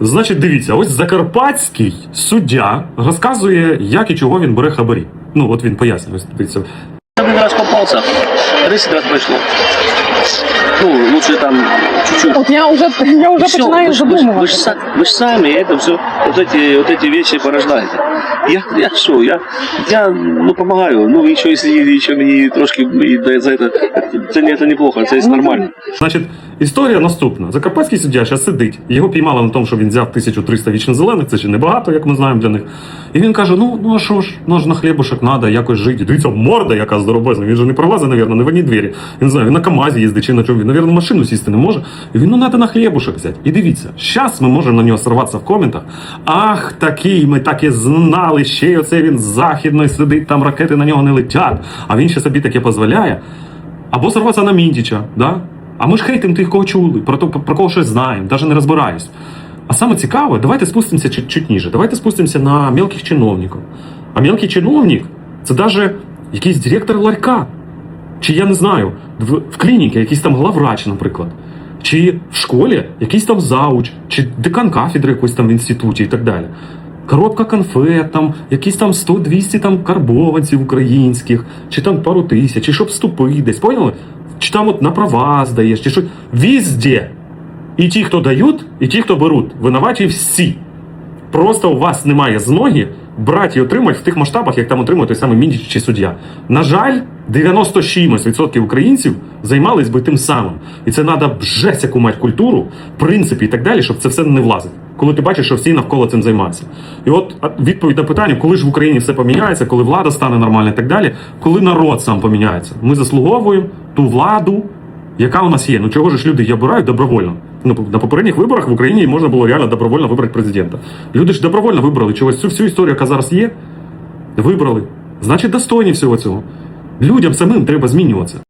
Значить, дивіться, ось закарпатський суддя розказує, як і чого він бере хабарі. Ну, от він пояснює. Ось Дивіться. Один раз попался, 10 раз пришло. Ну, лучше там чуть-чуть. От я вже я вже Всё, починаю вы, ж- вы, ж- вы, задумуватися. ж, са- вы ж сами это все, вот эти, вот эти вещи порождаете. Я, я что, я, я, ну, помогаю. Ну, еще если еще мне трошки и да, за это, это, це, не- это неплохо, це Ну, нормально. Значить, історія наступна. Закарпатський суддя зараз сидить. Його піймали на тому, що він взяв 1300 вічно зелених, це ще небагато, як ми знаємо для них. І він каже: ну, ну а що ж, ну ж на хлібушек треба якось жити. Дивіться, морда яка здоровезна. Він же не пролазить, навірно, не в одній двері. Він знає, він на КАМАЗі їздить чи на чому. Він, навірно, машину сісти не може. І він ну треба на хлібушек взяти. І дивіться, зараз ми можемо на нього сорватися в коментах. Ах, такий, ми так і знали, ще й оце він з сидить, там ракети на нього не летять, а він ще собі таке дозволяє. Або сорватися на Міндіча, да? А ми ж хейтим тих, кого чули, про, то, про кого щось знаємо, навіть не розбираюсь. А саме цікаве, давайте спустимося чуть, чуть ніже. Давайте спустимося на мелких чиновників. А мелкий чиновник це навіть якийсь директор ларька. Чи я не знаю, в, в клініці якийсь там главврач, наприклад. Чи в школі якийсь там зауч, чи декан кафедри якоїсь там в інституті і так далі. Коробка конфет, там, якісь там 100-200 там карбованців українських, чи там пару тисяч, чи щоб вступити десь, поняли? Чи там от на права здаєш, чи що. Везде. І ті, хто дають, і ті, хто беруть, винуваті всі. Просто у вас немає змоги брати і отримати в тих масштабах, як там отримує той самий Міндіч чи суддя. На жаль, 96% українців займались би тим самим. І це треба жесть яку мати культуру, принципи і так далі, щоб це все не влазить. Коли ти бачиш, що всі навколо цим займаються. І от відповідь на питання, коли ж в Україні все поміняється, коли влада стане нормальна і так далі, коли народ сам поміняється. Ми заслуговуємо ту владу, яка у нас є. Ну чого ж люди її обирають добровольно? Ну, на попередніх виборах в Україні можна було реально добровольно вибрати президента. Люди ж добровольно вибрали чогось цю всю історію, яка зараз є. Вибрали. Значить, достойні всього цього. Людям самим треба змінюватися.